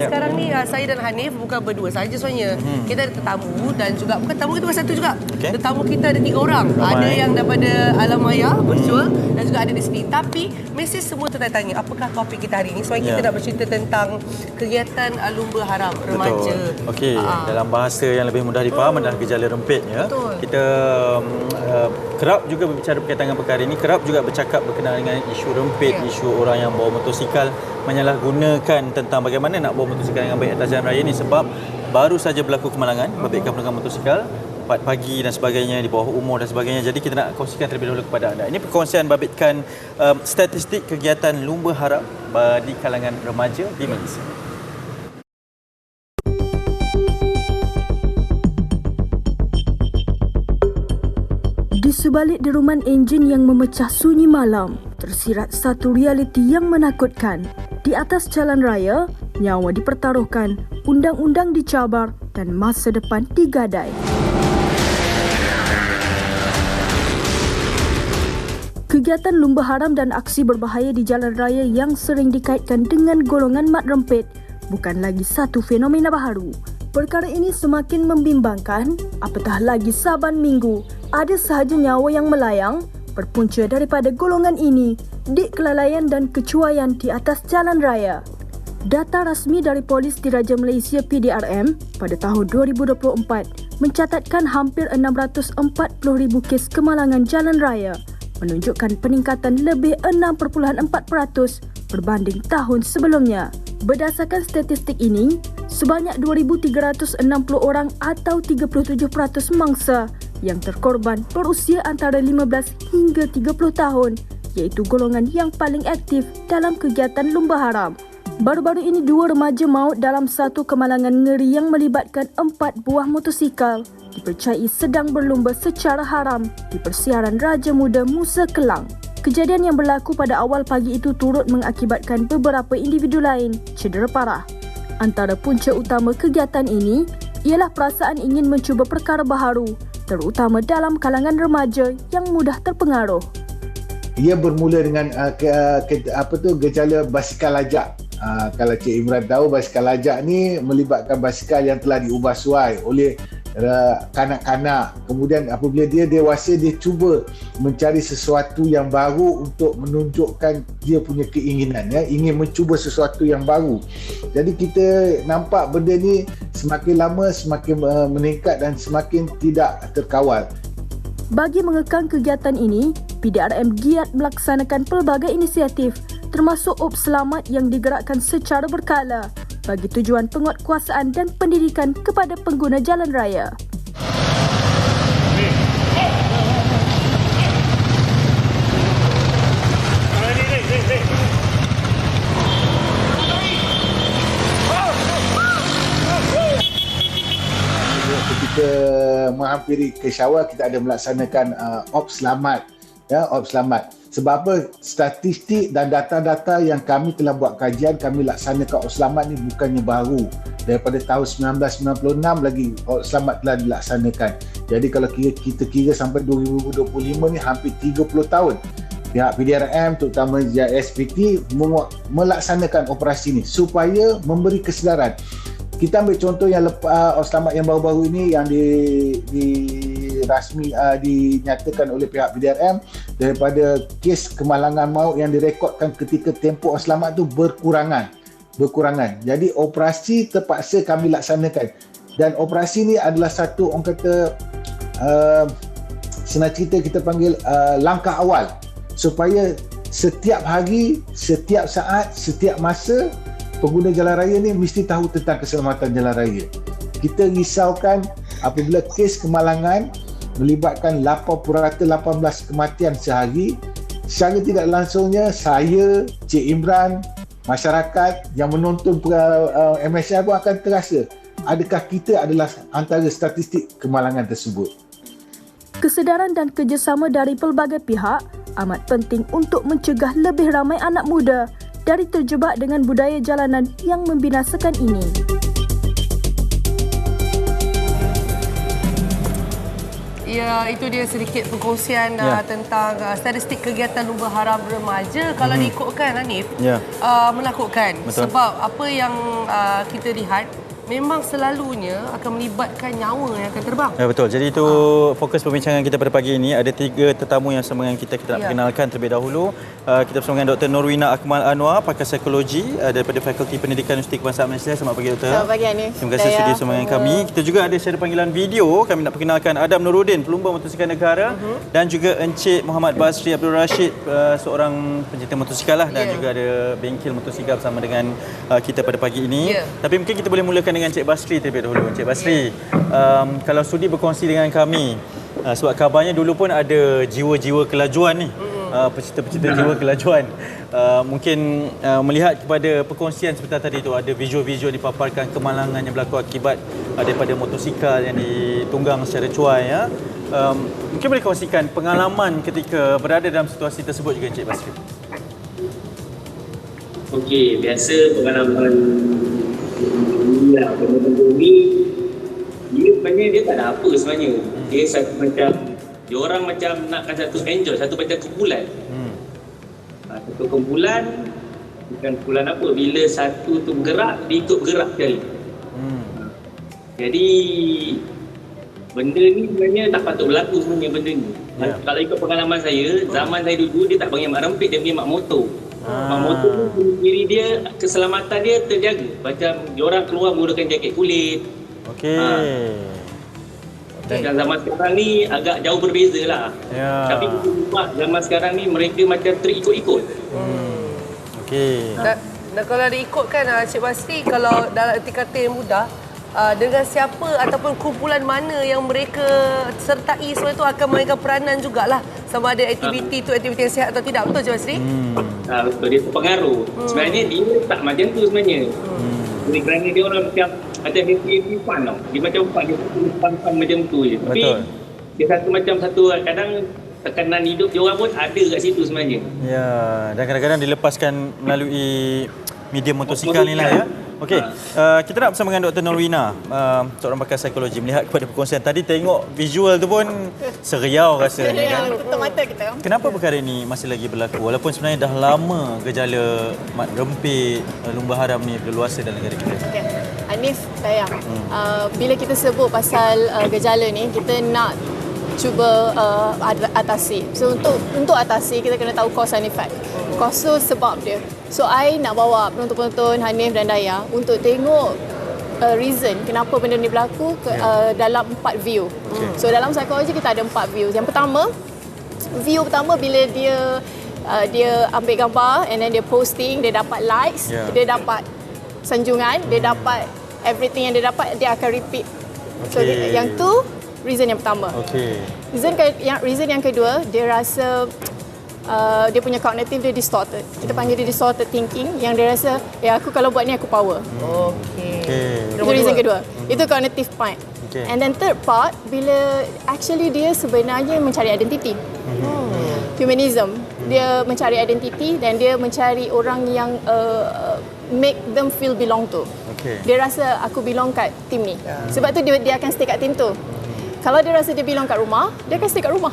Sekarang ni uh, saya dan Hanif bukan berdua saja sebenarnya. Hmm. Kita ada tetamu dan juga bukan tetamu kita bukan satu juga. Okey. Tetamu kita ada tiga orang. Ramai. Ada yang daripada alam maya virtual dan juga ada di sini. Tapi mesej semua tertanya apakah topik kita hari ini? Sebab kita Ya. nak bercerita tentang kegiatan uh, lumba haram remaja. Okey, Ah. dalam bahasa yang lebih mudah dipaham adalah gejala rempitnya. Betul. Kita um, uh, kerap juga berbicara berkaitan dengan perkara ini, kerap juga bercakap berkenaan dengan isu rempit, Ya. isu orang yang bawa motosikal menyalahgunakan tentang bagaimana nak bawa motosikal dengan baik atas jalan raya ini sebab baru saja berlaku kemalangan babitkan penunggang motosikal 4 pagi dan sebagainya di bawah umur dan sebagainya. Jadi kita nak kongsikan terlebih dahulu kepada anda. Ini perkongsian babitkan um, statistik kegiatan lumba harap di kalangan remaja di Malaysia. Di sebalik deruman enjin yang memecah sunyi malam, tersirat satu realiti yang menakutkan. Di atas jalan raya, nyawa dipertaruhkan, undang-undang dicabar dan masa depan digadai. Kegiatan lumba haram dan aksi berbahaya di jalan raya yang sering dikaitkan dengan golongan mat rempit bukan lagi satu fenomena baharu. Perkara ini semakin membimbangkan apatah lagi saban minggu ada sahaja nyawa yang melayang berpunca daripada golongan ini di kelalaian dan kecuaian di atas jalan raya. Data rasmi dari Polis Diraja Malaysia PDRM pada tahun 2024 mencatatkan hampir 640,000 kes kemalangan jalan raya menunjukkan peningkatan lebih 6.4% berbanding tahun sebelumnya. Berdasarkan statistik ini, sebanyak 2,360 orang atau 37% mangsa yang terkorban berusia antara 15 hingga 30 tahun iaitu golongan yang paling aktif dalam kegiatan lumba haram. Baru-baru ini dua remaja maut dalam satu kemalangan ngeri yang melibatkan empat buah motosikal dipercayai sedang berlumba secara haram di persiaran Raja Muda Musa Kelang. Kejadian yang berlaku pada awal pagi itu turut mengakibatkan beberapa individu lain cedera parah. Antara punca utama kegiatan ini ialah perasaan ingin mencuba perkara baharu terutama dalam kalangan remaja yang mudah terpengaruh. ia bermula dengan uh, ke, ke, apa tu gejala basikal lajak. Uh, kalau Cik Imran tahu basikal lajak ni melibatkan basikal yang telah diubah suai oleh uh, kanak-kanak. Kemudian apabila dia dewasa dia cuba mencari sesuatu yang baru untuk menunjukkan dia punya keinginan ya, ingin mencuba sesuatu yang baru. Jadi kita nampak benda ni semakin lama semakin uh, meningkat dan semakin tidak terkawal. Bagi mengekang kegiatan ini, PDRM giat melaksanakan pelbagai inisiatif termasuk OP Selamat yang digerakkan secara berkala bagi tujuan penguatkuasaan dan pendidikan kepada pengguna jalan raya. Menghampiri ke Syawal kita ada melaksanakan uh, op selamat. Ya op selamat. Sebab apa? Statistik dan data-data yang kami telah buat kajian kami laksanakan op selamat ni bukannya baru. Daripada tahun 1996 lagi op selamat telah dilaksanakan. Jadi kalau kira, kita kira sampai 2025 ni hampir 30 tahun. Pihak PDRM terutama JSPT melaksanakan operasi ini supaya memberi kesedaran kita ambil contoh yang lepas uh, selamat yang baru-baru ini yang di, di rasmi uh, dinyatakan oleh pihak PDRM daripada kes kemalangan maut yang direkodkan ketika tempoh selamat tu berkurangan. Berkurangan. Jadi operasi terpaksa kami laksanakan. Dan operasi ni adalah satu orang kata uh, senang cerita kita panggil uh, langkah awal supaya setiap hari setiap saat setiap masa pengguna jalan raya ni mesti tahu tentang keselamatan jalan raya. Kita risaukan apabila kes kemalangan melibatkan 818 kematian sehari, secara tidak langsungnya saya, Cik Imran, masyarakat yang menonton MSI pun akan terasa adakah kita adalah antara statistik kemalangan tersebut. Kesedaran dan kerjasama dari pelbagai pihak amat penting untuk mencegah lebih ramai anak muda dari terjebak dengan budaya jalanan yang membinasakan ini. Ya, itu dia sedikit perkongsian Ya. uh, tentang uh, statistik kegiatan lumba haram remaja kalau Mhm. diikutkan Hanif. Ya. Uh, menakutkan Betul. sebab apa yang uh, kita lihat memang selalunya akan melibatkan nyawa yang akan terbang. Ya betul. Jadi itu fokus perbincangan kita pada pagi ini. Ada tiga tetamu yang sama dengan kita. Kita nak Ya. perkenalkan terlebih dahulu. Uh, kita bersama dengan Dr. Norwina Akmal Anwar, pakar psikologi uh, daripada Fakulti Pendidikan Universiti Kebangsaan Malaysia. Selamat pagi Doktor. Selamat pagi, Hanif. Terima kasih sudi bersama dengan kami. Kita juga ada secara panggilan video. Kami nak perkenalkan Adam Nurudin, pelumba motosikal negara Mhm. dan juga Encik Muhammad Basri Abdul Rashid, uh, seorang pencinta motosikal lah dan Ya. juga ada bengkel motosikal bersama dengan uh, kita pada pagi ini. Ya. Tapi mungkin kita boleh mulakan dengan Encik Basri terlebih dahulu. Encik Basri, um, kalau sudi berkongsi dengan kami uh, sebab kabarnya dulu pun ada jiwa-jiwa kelajuan ni. Uh, pecinta-pecinta jiwa kelajuan uh, mungkin uh, melihat kepada perkongsian seperti tadi tu ada visual-visual dipaparkan kemalangan yang berlaku akibat uh, daripada motosikal yang ditunggang secara cuai ya. Um, mungkin boleh kongsikan pengalaman ketika berada dalam situasi tersebut juga Encik Basri. Okey, biasa pengalaman lah benda-benda ni dia sebenarnya dia tak ada apa sebenarnya. Dia satu macam dia orang macam nakkan satu enjoy, satu macam kumpulan. Hmm. Ha, satu kumpulan bukan kumpulan apa bila satu tu bergerak dia ikut bergerak sekali. Hmm. Jadi benda ni sebenarnya tak patut berlaku sebenarnya benda ni. Ya. Kalau ikut pengalaman saya, zaman saya dulu dia tak panggil mak rempit, dia panggil mak motor. Ah. Motor tu diri dia keselamatan dia terjaga. Macam dia orang keluar menggunakan jaket kulit. Okey. Ha. Dan zaman sekarang ni agak jauh berbeza lah. Ya. Tapi kita nampak zaman sekarang ni mereka macam terikut-ikut. Okey. Dan, dan kalau diikutkan uh, Cik Basri kalau dalam kata yang mudah uh, dengan siapa ataupun kumpulan mana yang mereka sertai semua itu akan mainkan peranan jugalah sama ada aktiviti itu aktiviti yang sihat atau tidak betul Cik Basri? Hmm. Ha, betul dia terpengaruh. Sebenarnya dia tak macam tu sebenarnya. Hmm. Jadi kerana dia orang macam macam happy happy fun tau. Dia macam fun, dia fun fun macam tu je. Tapi Betul. dia satu macam satu kadang tekanan hidup dia orang pun ada kat situ sebenarnya. Ya, dan kadang-kadang dilepaskan melalui media motosikal ni lah ya. Okey, uh, kita nak bersama dengan Dr. Norwina, uh, seorang pakar psikologi melihat kepada perkongsian tadi tengok visual tu pun seriau rasanya kan. Yang tutup mata kita. Kenapa perkara ini masih lagi berlaku walaupun sebenarnya dah lama gejala mat rempit, uh, lumba haram ni berluasa dalam negara kita. Okay. Hanif, Dayang. Uh, bila kita sebut pasal uh, gejala ni, kita nak cuba uh, atasi. So untuk untuk atasi kita kena tahu cause and effect. Cause tu sebab dia. So I nak bawa penonton-penonton Hanif dan Daya untuk tengok uh, reason kenapa benda ni berlaku ke, uh, dalam empat view. Okay. So dalam psikologi kita ada empat view. Yang pertama, view pertama bila dia uh, dia ambil gambar and then dia posting, dia dapat likes, Yeah. dia dapat sanjungan, dia dapat everything yang dia dapat dia akan repeat. So Okay. dia, yang tu reason yang pertama. Okey. Reason ke, yang reason yang kedua dia rasa uh, dia punya cognitive dia distorted. Kita panggil dia distorted thinking yang dia rasa ya aku kalau buat ni aku power. Okey. Okey. Itu reason kedua. Itu cognitive part. Okay. And then third part bila actually dia sebenarnya mencari identity. Humanism. Dia mencari identity dan dia mencari orang yang uh, make them feel belong to. Okey. Dia rasa aku belong kat team ni. Sebab tu dia dia akan stay kat team tu. Kalau dia rasa dia belong kat rumah, dia akan stay kat rumah.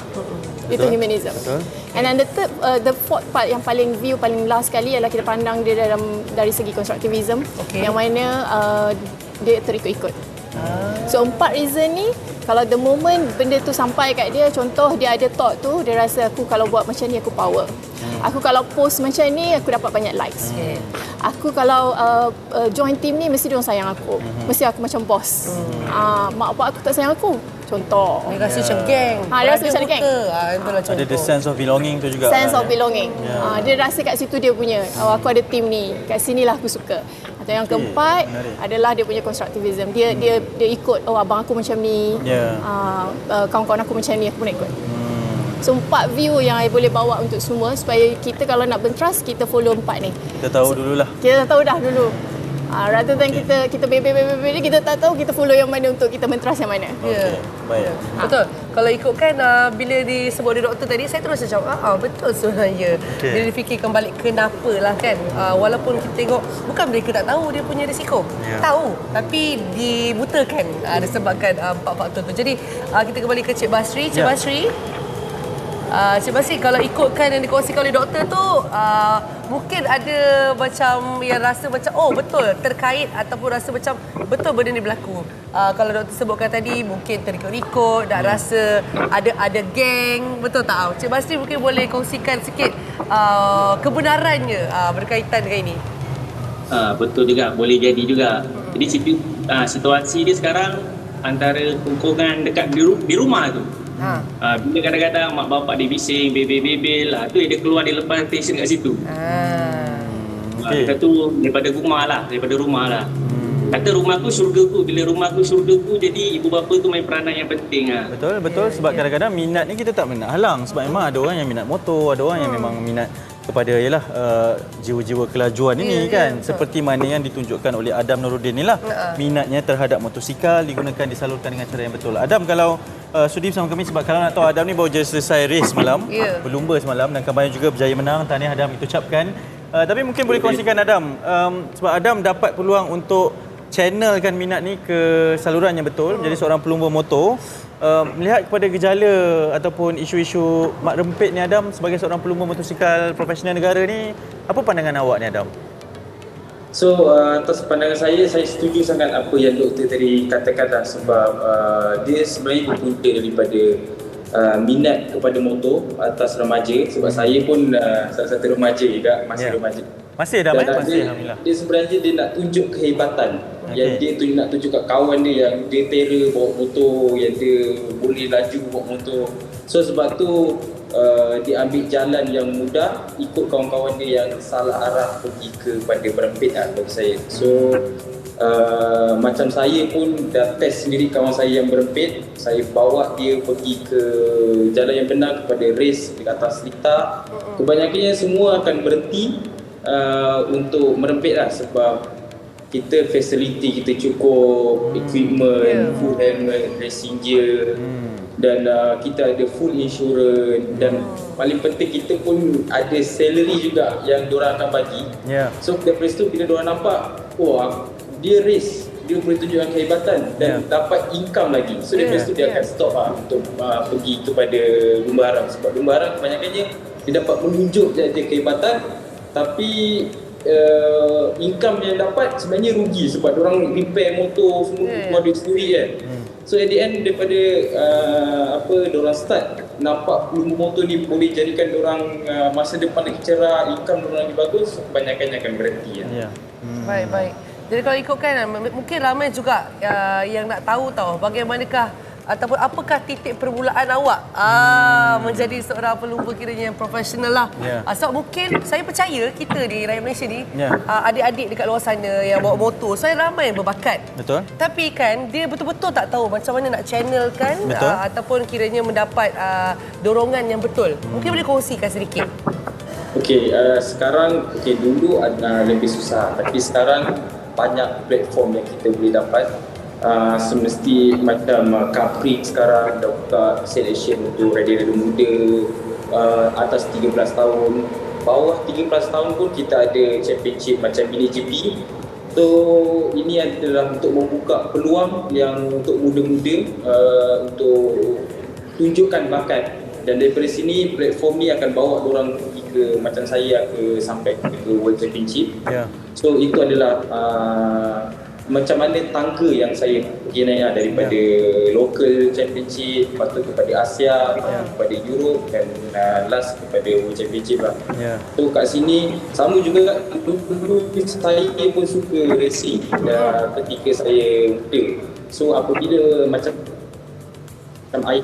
Itu Betul. humanism. Betul. And then the third, uh, the fourth part yang paling view paling last sekali ialah kita pandang dia dalam dari segi constructivism Okey. yang mana uh, dia terikut-ikut. So empat reason ni kalau the moment benda tu sampai kat dia contoh dia ada thought tu dia rasa aku kalau buat macam ni aku power. Aku kalau post macam ni aku dapat banyak likes. Okey. Aku kalau uh, uh, join team ni mesti dia orang sayang aku. Mesti aku macam bos. Ah mak bapak aku tak sayang aku. Contoh. Dia rasa macam geng. Ha, dia rasa macam geng. Ha, itulah contoh. Ada the sense of belonging tu juga. sense kan, of eh? belonging. Ya. Yeah. dia rasa kat situ dia punya, oh, aku ada team ni, kat sinilah aku suka. Atau yang Okey, keempat menarik. adalah dia punya constructivism. Dia hmm. dia dia ikut oh abang aku macam ni. Ya. Uh, uh, kawan-kawan aku macam ni, aku pun ikut. Hmm. So empat view yang I boleh bawa untuk semua supaya kita kalau nak bertrust kita follow empat ni. Kita tahu dululah. Kita dah tahu dah dulu. Uh, rather than kita kita bebel-bebel kita tak tahu kita follow yang mana untuk kita mentras yang mana. Ya. Baik. Betul. Kalau ikutkan uh, bila disebut oleh doktor tadi saya terus macam ah, ah betul sebenarnya. Okay. Bila difikirkan balik kenapa lah kan. Uh, walaupun kita tengok bukan mereka tak tahu dia punya risiko. Ya. Tahu tapi dibutakan uh, disebabkan uh, empat faktor tu. Jadi uh, kita kembali ke Cik Basri. Cik Ya. Basri Uh, Cik Basri, kalau ikutkan yang dikongsikan oleh doktor tu, uh, mungkin ada macam yang rasa macam, oh betul, terkait ataupun rasa macam betul benda ni berlaku. Uh, kalau doktor sebutkan tadi, mungkin terikut-ikut, nak rasa ada ada geng, betul tak? Cik Basri mungkin boleh kongsikan sikit uh, kebenarannya uh, berkaitan dengan ini. Ha, betul juga, boleh jadi juga. Jadi situ, ha, situasi dia sekarang antara tungkungan dekat di, di rumah tu. Ha. Ha, bila kadang-kadang mak bapak dia bising, bebel-bebel, ha, tu dia keluar dia lepas tension kat situ. Ah. Ha, Okey. kata tu daripada rumah lah, daripada rumah lah. Kata rumah aku syurga ku, bila rumah aku syurga ku, jadi ibu bapa tu main peranan yang penting lah. Betul, betul. Sebab kadang-kadang minat ni kita tak nak halang. Sebab memang ada orang yang minat motor, ada orang yang memang minat kepada ialah uh, jiwa-jiwa kelajuan ini Ya, kan. ya, betul. Seperti mana yang ditunjukkan oleh Adam Nuruddin ni lah. Ha. Minatnya terhadap motosikal digunakan disalurkan dengan cara yang betul. Adam kalau uh, sudi bersama kami sebab kalau nak tahu Adam ni baru je selesai race semalam, Ya. berlumba semalam dan kabarnya juga berjaya menang. Tahniah Adam itu ucapkan. Uh, tapi mungkin boleh kongsikan Adam um, sebab Adam dapat peluang untuk channelkan minat ni ke saluran yang betul menjadi seorang pelumba motor. Uh, melihat kepada gejala ataupun isu-isu mak rempit ni Adam sebagai seorang pelumba motosikal profesional negara ni apa pandangan awak ni Adam? So uh, atas pandangan saya, saya setuju sangat apa yang doktor tadi katakan lah sebab uh, dia sebenarnya berpunca daripada uh, minat kepada motor atas remaja sebab saya pun uh, salah satu remaja juga, masih Ya. remaja. Masih eh? Dan Masih dia, alhamdulillah. dia sebenarnya dia nak tunjuk kehebatan Okey. yang dia tu nak tunjuk kat kawan dia yang dia terror bawa motor yang dia boleh laju bawa motor so sebab tu uh, dia ambil jalan yang mudah ikut kawan-kawan dia yang salah arah pergi kepada berempit lah bagi saya. So uh, macam saya pun dah test sendiri kawan saya yang berempit saya bawa dia pergi ke jalan yang benar kepada race di atas lita. Kebanyakannya semua akan berhenti uh, untuk merempit lah sebab kita facility kita cukup equipment, Yeah. full helmet, racing gear dan uh, kita ada full insurance. Dan paling penting kita pun ada salary juga yang diorang akan bagi. Ya. So daripada situ bila diorang nampak Oh dia race Dia boleh tunjukkan kehebatan Dan Yeah. dapat income lagi. So daripada Yeah, situ dia yeah. akan stop lah Untuk uh, pergi kepada lumba haram Sebab lumba haram kebanyakannya Dia dapat menunjuk je dia kehebatan. Tapi uh, Income yang dapat sebenarnya rugi Sebab orang repair motor Semua Yeah. keluar duit sendiri kan So at the end daripada uh, apa orang start nampak lumba motor ni boleh jadikan orang uh, masa depan lagi cerah, income orang lagi bagus, kebanyakannya akan berhenti ya. Ya. Hmm. Baik, baik. Jadi kalau ikutkan mungkin ramai juga uh, yang nak tahu tahu bagaimanakah ataupun apakah titik permulaan awak ah menjadi seorang pelumba kiranya yang profesional lah. Ya. Ah, sebab mungkin saya percaya kita di rakyat Malaysia ni Ya. ah, adik-adik dekat luar sana yang bawa motor, saya ramai yang berbakat. Betul? Tapi kan dia betul-betul tak tahu macam mana nak channelkan Betul. ah, ataupun kiranya mendapat ah, dorongan yang betul. Mungkin boleh kongsikan sedikit. Okey, uh, sekarang okey dulu uh, lebih susah tapi sekarang banyak platform yang kita boleh dapat. Uh, semesti macam uh, Capri sekarang dah buka selection untuk rider-rider muda uh, atas 13 tahun. Bawah 13 tahun pun kita ada championship macam mini GP. So ini adalah untuk membuka peluang yang untuk muda-muda uh, untuk tunjukkan bakat dan daripada sini platform ni akan bawa orang pergi ke macam saya ke sampai ke World Championship. Ya. So itu adalah uh, macam mana tangga yang saya pergi naik lah daripada local championship, lepas tu kepada Asia, lepas tu kepada Europe dan uh, last kepada World Championship lah. Ya. So kat sini sama juga dulu saya pun suka racing uh, ketika saya muda. So apabila macam macam air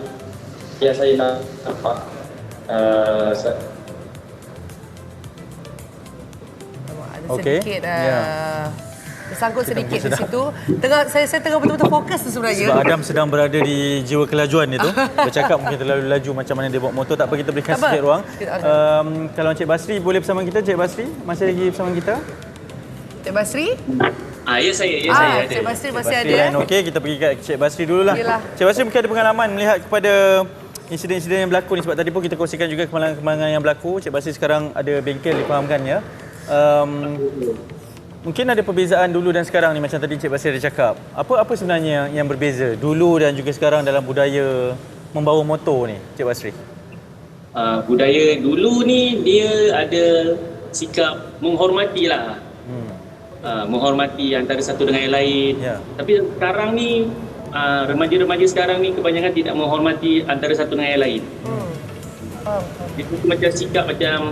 yang saya nak nampak uh, Okey. sedikit uh, Ya. Tersangkut sedikit di sedang- situ. Tengah saya saya tengah betul-betul fokus tu sebenarnya. Sebab Adam sedang berada di jiwa kelajuan dia tu. Bercakap mungkin terlalu laju macam mana dia bawa motor. Tak apa kita berikan apa. sikit ruang. Um, kalau Encik Basri boleh bersama kita, Encik Basri? Masih lagi bersama kita? Cik Basri? Ah, ya saya, ya ah, saya ada. Cik Basri masih ada. Basri eh? lain okey, kita pergi kat Cik Basri dululah. Yelah. Cik Basri mungkin ada pengalaman melihat kepada insiden-insiden yang berlaku ni sebab tadi pun kita kongsikan juga kemalangan-kemalangan yang berlaku. Cik Basri sekarang ada bengkel difahamkan ya. Um, mungkin ada perbezaan dulu dan sekarang ni macam tadi Cik Basri ada cakap. Apa apa sebenarnya yang berbeza dulu dan juga sekarang dalam budaya membawa motor ni, Cik Basri? Uh, budaya dulu ni dia ada sikap menghormati lah. Hmm. Uh, menghormati antara satu dengan yang lain. Ya. Tapi sekarang ni uh, remaja-remaja sekarang ni kebanyakan tidak menghormati antara satu dengan yang lain. Hmm. Itu macam sikap macam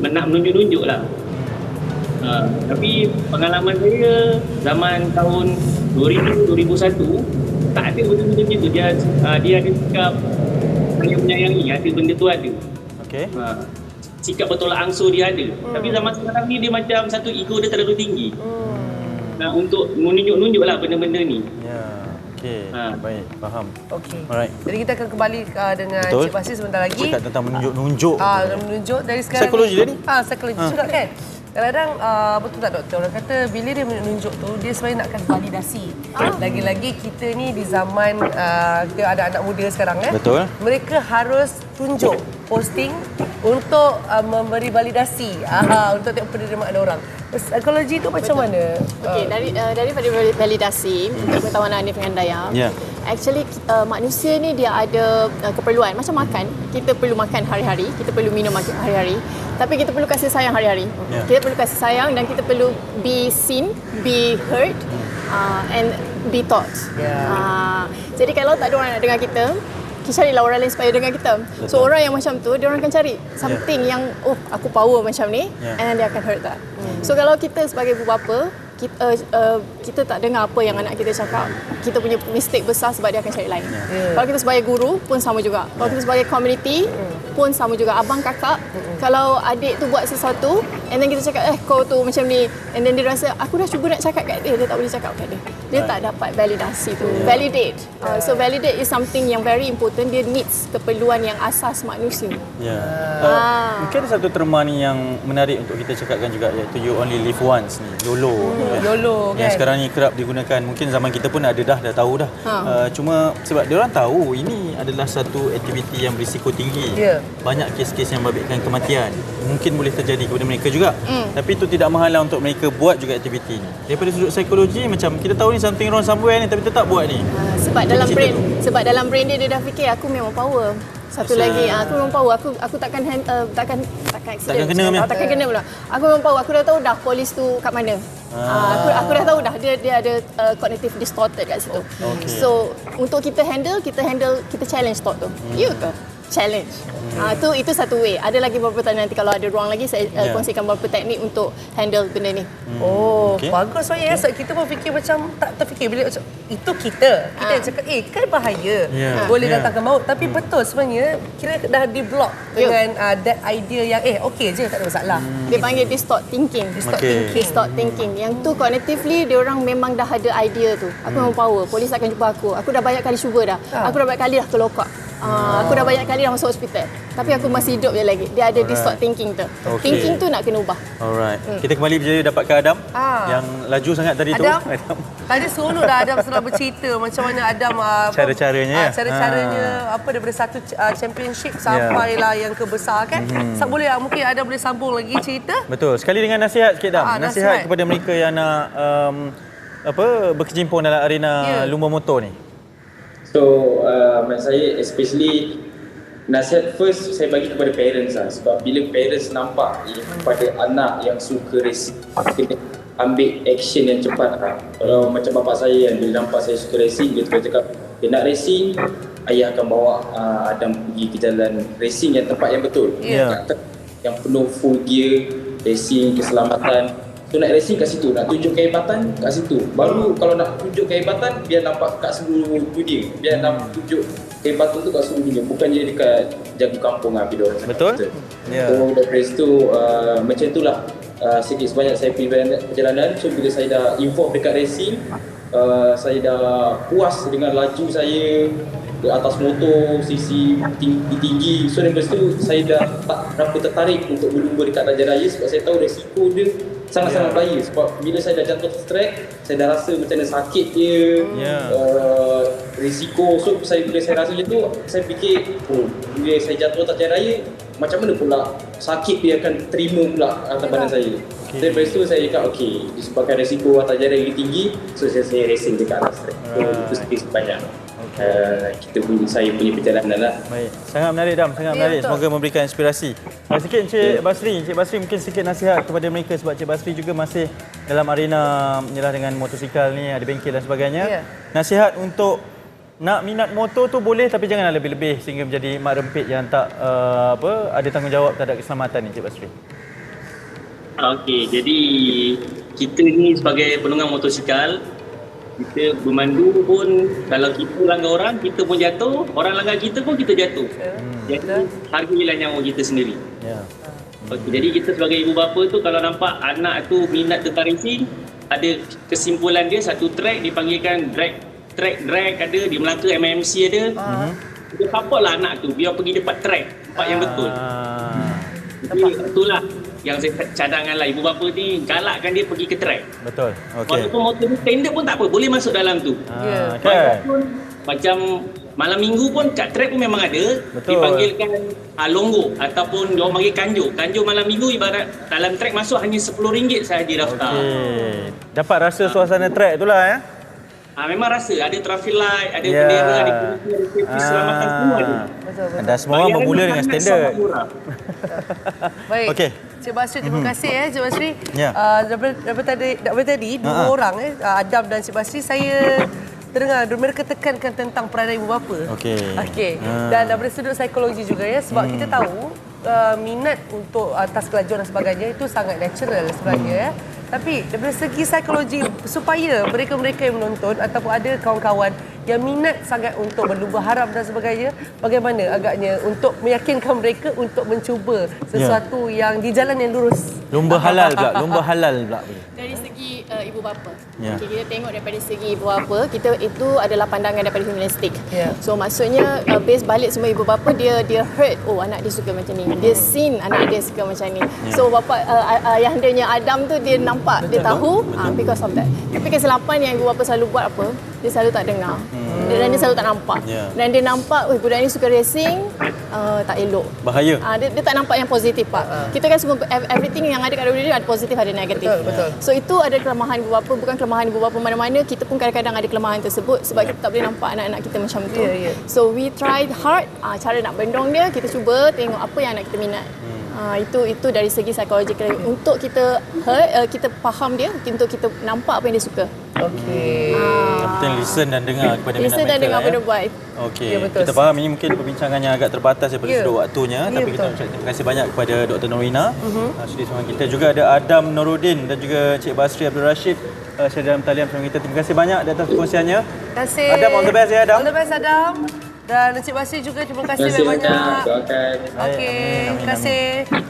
nak menunjuk-nunjuk lah. Uh, tapi pengalaman saya zaman tahun 2000-2001 tak ada benda-benda macam tu. Dia, uh, dia ada sikap saya menyayangi, ada benda tu ada. Okey. Uh, sikap bertolak ansur dia ada. Hmm. Tapi zaman sekarang ni dia macam satu ego dia terlalu tinggi. Hmm. Nah, untuk menunjuk-nunjuk lah benda-benda ni. Ya. Okey. Ha. Baik, faham. Okey. Alright. Jadi kita akan kembali uh, dengan Betul. Cik Basri sebentar lagi. Cakap tentang menunjuk-nunjuk. Ah, menunjuk dari sekarang. Psikologi dia ni? Ah, psikologi Ah. juga kan. Kadang-kadang uh, betul tak doktor orang kata bila dia menunjuk tu dia sebenarnya nakkan validasi. Lagi-lagi kita ni di zaman uh, kita ada anak muda sekarang eh. Betul. Mereka harus tunjuk posting untuk uh, memberi validasi ah, untuk tengok penerimaan orang. Psikologi tu macam mana? Okey, dari uh, daripada validasi untuk pengetahuan Hanif dengan Dayang. Ya. Actually uh, manusia ni dia ada uh, keperluan macam makan. Kita perlu makan hari-hari, kita perlu minum hari-hari. Tapi kita perlu kasih sayang hari-hari. Ya. Kita perlu kasih sayang dan kita perlu be seen, be heard uh, and be taught. Ya. Uh, jadi kalau tak ada orang nak dengar kita, kita carilah orang lain supaya dengar kita. So Betul. orang yang macam tu, dia orang akan cari something yang oh aku power macam ni Ya. and then dia akan heard that. So kalau kita sebagai ibu bapa kita, uh, uh, kita tak dengar apa yang anak kita cakap, kita punya mistake besar sebab dia akan cari lain. Ya. Kalau kita sebagai guru pun sama juga. Kalau kita sebagai community pun sama juga. Abang kakak, kalau adik tu buat sesuatu and then kita cakap eh kau tu macam ni and then dia rasa aku dah cuba nak cakap kat dia, dia tak boleh cakap kat dia. Dia tak dapat validasi tu. Validate. Uh, so validate is something yang very important. Dia needs keperluan yang asas manusia. Ya. Ah. Uh, mungkin ada satu terma ni yang menarik untuk kita cakapkan juga iaitu you only live once ni, YOLO. kan. YOLO, Yang kan? sekarang ni kerap digunakan. Mungkin zaman kita pun ada dah dah tahu dah. Ha. Uh, cuma sebab dia orang tahu ini adalah satu aktiviti yang berisiko tinggi. Ya. Banyak kes-kes yang membabitkan kematian. Mungkin boleh terjadi kepada mereka juga. Hmm. Tapi itu tidak menghalang untuk mereka buat juga aktiviti ni. Daripada sudut psikologi macam kita tahu ni something wrong somewhere ni tapi tetap buat ni. Ah, sebab dalam cerita brain tu. sebab dalam brain dia dia dah fikir aku memang power. Satu Pasal- lagi ah, aku memang power. Aku aku takkan hand, uh, takkan takkan accident. Takkan kena, Cakap, ah, takkan kena pula. Aku memang power. Aku dah tahu dah polis tu kat mana. Ah. aku aku dah tahu dah dia dia ada uh, cognitive distorted kat situ. Okay. So untuk kita handle kita handle kita challenge thought tu. Hmm. You ke? Challenge. Ah tu itu satu way. Ada lagi beberapa tanya nanti kalau ada ruang lagi saya uh, Yeah. kongsikan beberapa teknik untuk handle benda ni. Oh, Okey. okay. bagus so ya. Sebab kita pun fikir macam tak terfikir bila macam itu kita. Kita yang cakap eh kan bahaya. Ya. Boleh Ya. datangkan maut tapi betul sebenarnya kira dah di block dengan uh, that idea yang eh okey je tak ada masalah. Dia panggil distort thinking. Distort Okey. thinking. Distort thinking. Yang tu cognitively dia orang memang dah ada idea tu. Aku memang power. Polis akan jumpa aku. Aku dah banyak kali cuba dah. Ah. Aku dah banyak kali dah kelokak. Uh, aku dah banyak kali dah masuk hospital. Tapi aku masih hidup je lagi. Dia ada distort thinking tu. Okey. Thinking tu nak kena ubah. Alright. Kita kembali berjaya dapatkan Adam Ah. yang laju sangat tadi tu. Adam, tadi seronok dah Adam sedang bercerita macam mana Adam uh, Cara-caranya, ah, ya? cara-caranya Ah. apa daripada satu uh, championship sampailah yang ke besar kan. Mhm. Mm-hmm. boleh ah, mungkin Adam boleh sambung lagi cerita. Betul. Sekali dengan nasihat sikit Dam. Ah, nasihat. nasihat. kepada mereka yang nak um, apa berkecimpung dalam arena Ya. lumba motor ni. So uh, saya especially nasihat first saya bagi kepada parents lah sebab bila parents nampak eh, pada anak yang suka racing kena ambil action yang cepat lah. Kalau macam bapak saya yang bila nampak saya suka racing dia terus cakap dia nak racing ayah akan bawa uh, Adam pergi ke jalan racing yang tempat yang betul. Kat- yang penuh full gear, racing, keselamatan. So nak racing kat situ, nak tunjuk kehebatan kat situ. Baru kalau nak tunjuk kehebatan biar nampak kat seluruh dunia. Biar nak tunjuk kehebatan tu kat seluruh dunia. Bukan je dekat jaga kampung lah bila orang Betul. kita. Ya. So daripada situ uh, macam itulah uh, sikit sebanyak saya pergi perjalanan- perjalanan. So bila saya dah involve dekat racing, uh, saya dah puas dengan laju saya di atas motor, sisi tinggi, tinggi. So daripada situ saya dah tak berapa tertarik untuk berlumba dekat Raja Raya sebab saya tahu resiko dia sangat-sangat bahaya sebab bila saya dah jatuh track, saya dah rasa macam mana sakit dia, Ya. uh, risiko. So saya bila saya rasa macam tu, saya fikir, oh bila saya jatuh atas jalan raya, macam mana pula sakit dia akan terima pula atas badan saya. Okay. Daripada situ saya cakap, okay, disebabkan risiko atas jalan raya tinggi, so saya saya racing dekat atas track. So, itu sikit sebanyak. Uh, kita punya, saya punya perjalanan lah. Baik. Sangat menarik Dam, sangat Ya, menarik. betul. Semoga memberikan inspirasi. Uh, sikit Encik Basri, Encik Basri mungkin sikit nasihat kepada mereka sebab Encik Basri juga masih dalam arena menyelah dengan motosikal ni, ada bengkel dan sebagainya. Ya. Nasihat untuk nak minat motor tu boleh tapi janganlah lebih-lebih sehingga menjadi mak rempit yang tak uh, apa ada tanggungjawab terhadap keselamatan Encik Basri. Okey, jadi kita ni sebagai penunggang motosikal, kita bermandu pun kalau kita langgar orang, kita pun jatuh, orang langgar kita pun kita jatuh. Jadi hargailah nyawa kita sendiri. Ya. Okey, jadi kita sebagai ibu bapa tu kalau nampak anak tu minat tentang racing, ada kesimpulan dia satu track dipanggilkan drag track drag ada di Melaka MMC ada. Kita support lah anak tu biar pergi dekat track, tempat yang betul. Ah, Jadi itulah yang saya cadangkan lah ibu bapa ni galakkan dia pergi ke track. betul. Okey. Walaupun motor ni standard pun tak apa, boleh masuk dalam tu. Ah, Ya. kan? Walaupun macam malam minggu pun kat track pun memang ada. Betul. Dipanggilkan uh, longgo ataupun dia orang panggil kanjo. Kanjo malam minggu ibarat dalam track masuk hanya RM10 sahaja daftar. Okey. Dapat rasa suasana track tu lah ya. Ah memang rasa ada traffic light, ada Ya. bendera, ada polisi, ada keselamatan semua ada. Betul, betul. Dan semua orang bermula dengan standard. Baik. Okey. Cik Basri, terima kasih eh Cik Basri. Ya. Uh, daripada, daripada tadi, daripada tadi dua Ha-ha. orang eh, uh, Adam dan Cik Basri, saya terdengar mereka tekankan tentang peranan ibu bapa. Okey. Okey. Ha. Dan daripada sudut psikologi juga ya, sebab kita tahu uh, minat untuk atas kelajuan dan sebagainya itu sangat natural sebenarnya ya. Tapi daripada segi psikologi supaya mereka-mereka yang menonton ataupun ada kawan-kawan yang minat sangat untuk berlumba haram dan sebagainya, bagaimana agaknya untuk meyakinkan mereka untuk mencuba sesuatu yang di jalan yang lurus. Lumba halal pula, lumba halal pula. Dari uh, ibu bapa. Ya. Okay, kita tengok daripada segi ibu bapa, kita itu adalah pandangan daripada humanistik. Ya. So maksudnya uh, base balik semua ibu bapa dia dia hurt oh anak dia suka macam ni. Dia seen anak dia suka macam ni. So bapa uh, ayah dia Adam tu dia nampak, dia tahu uh, because of that. Tapi kesilapan yang ibu bapa selalu buat apa? Dia selalu tak dengar. Dan dia selalu tak nampak. Ya. Dan dia nampak oh budak ni suka racing uh, tak elok. Bahaya. Ah, dia, dia tak nampak yang positif pak. Kita kan semua ev- everything yang ada kat dalam diri ada positif ada negatif. Betul, betul. So itu ada kelemahan ibu bapa bukan kelemahan ibu bapa mana-mana kita pun kadang-kadang ada kelemahan tersebut sebab kita tak boleh nampak anak-anak kita macam tu. Ya, ya. So we tried hard ah, cara nak bendong dia kita cuba tengok apa yang anak kita minat. Ah, itu itu dari segi psikologi untuk kita hurt, uh, kita faham dia untuk kita nampak apa yang dia suka. Okey. Yang penting listen dan dengar kepada minat Listen dan dengar eh. apa dia buat. Okey, Ya, betul. kita faham ini mungkin perbincangan yang agak terbatas daripada Ya. sudut waktunya Ya, tapi kita betul. ucap terima kasih banyak kepada Dr. Norina Mhm. uh sudi sama kita juga ada Adam Noruddin dan juga Cik Basri Abdul Rashid uh, saya dalam talian bersama kita terima kasih banyak di atas perkongsiannya Terima kasih. Adam, all the best ya, Adam. All the best Adam. Dan Encik Basri juga terima kasih Terima kasih banyak. banyak. Doakan. Okey, terima kasih.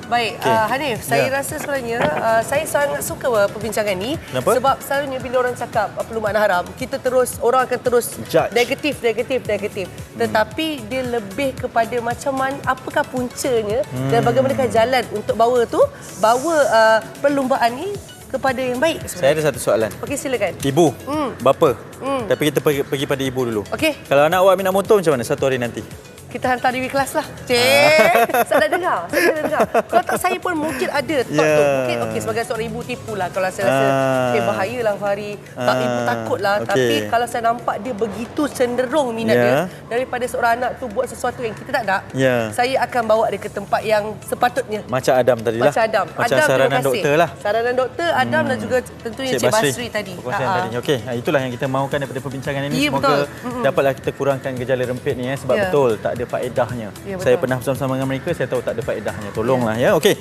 Baik, Okey. uh, Hanif, saya Ya. rasa sebenarnya uh, saya sangat suka uh, perbincangan ni Kenapa? sebab selalunya bila orang cakap uh, perlumbaan haram, kita terus orang akan terus Judge. negatif, negatif, negatif. Tetapi dia lebih kepada macam mana apakah puncanya dan bagaimanakah jalan untuk bawa tu bawa uh, perlumbaan ni kepada yang baik saya ada sebenarnya. satu soalan Okey, silakan. Ibu, Hmm. bapa. Hmm. Tapi kita pergi, pergi pada ibu dulu. Okey. Kalau anak awak minat motor macam mana satu hari nanti? Kita hantar Dewi kelas lah. Cik, saya dah dengar. Saya dah dengar. Kalau tak saya pun mungkin ada thought Ya. tu. Mungkin okey sebagai seorang ibu tipu lah kalau saya rasa. Ah. Eh bahaya lah Fahri. Tak, Ah. ibu takut lah. Okey. Tapi kalau saya nampak dia begitu cenderung minat Ya. dia. Daripada seorang anak tu buat sesuatu yang kita tak nak. Ya. Saya akan bawa dia ke tempat yang sepatutnya. Macam Adam tadi lah. Macam Adam. Macam Adam, saranan kasih. doktor lah. Saranan doktor, Adam dan juga tentunya Cik, Basri. tadi. Perkongsian Ha-ha. tadi. Okey, ha, itulah yang kita mahukan daripada perbincangan ini. Ya, Semoga betul. Dapatlah kita kurangkan gejala rempit ni ya sebab Ya. betul tak ada faedahnya. Ya, betul. saya pernah bersama-sama dengan mereka, saya tahu tak ada faedahnya. Tolonglah ya. Okey.